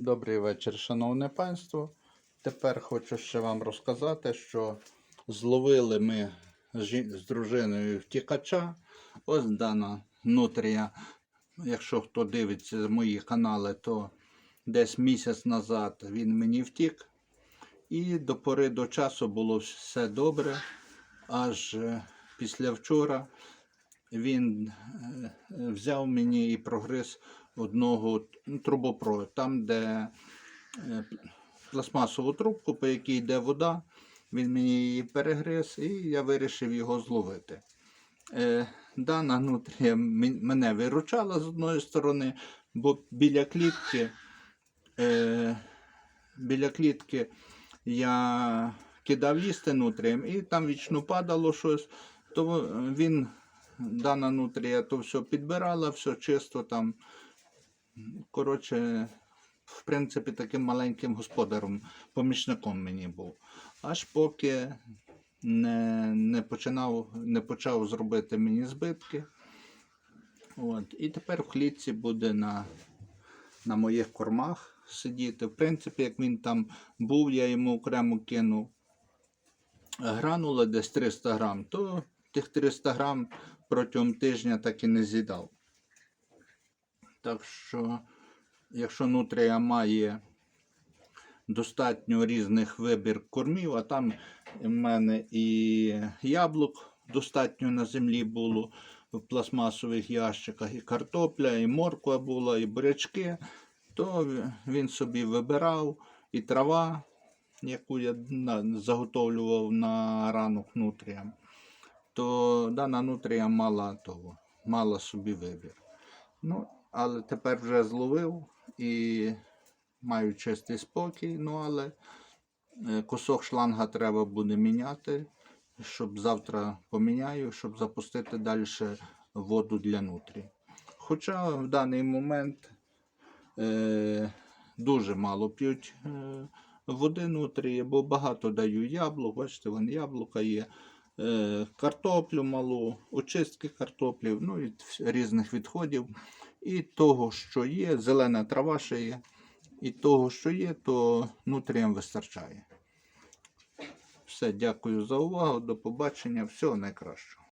Добрий вечір, шановне панство. Тепер хочу ще вам розказати, що зловили ми з дружиною втікача. Ось дана нутрія. Якщо хто дивиться мої канали, то десь місяць назад він мені втік. І до пори до часу було все добре. Аж е, після вчора він е, взяв мені і прогриз одного ну, там, де е, пластмасову трубку, по якій йде вода, він мені її перегриз, і я вирішив його зловити. Е, Дана нутрія мене виручала з одної сторони, бо біля клітки, е, біля клітки я кидав їсти нутріям, і там вічно падало щось, то він, дана нутрія, то все підбирала, все чисто там. Коротше, в принципі, таким маленьким господарем, помічником мені був. Аж поки не, не, починав, не почав зробити мені збитки. От. І тепер в клітці буде на, на моїх кормах сидіти. В принципі, як він там був, я йому окремо кинув гранула десь 300 грам, то тих 300 грам протягом тижня так і не з'їдав. Так що, якщо нутрія має достатньо різних вибір кормів, а там в мене і яблук достатньо на землі було в пластмасових ящиках, і картопля, і морква була, і бурячки, то він собі вибирав, і трава, яку я заготовлював на ранок нутріям, то дана нутрія мала того, мала собі вибір. Ну, але тепер вже зловив і маю чистий спокій, ну але е, кусок шланга треба буде міняти, щоб завтра поміняю, щоб запустити далі воду для нутрі. Хоча в даний момент е, дуже мало п'ють е, води нутрі, бо багато даю яблук, бачите, вон яблука є. Е, Картоплю малу, очистки картоплів, ну і різних відходів. І того, що є, зелена трава ще є. І того, що є, то нутріям вистачає. Все, дякую за увагу. До побачення. Всього найкращого.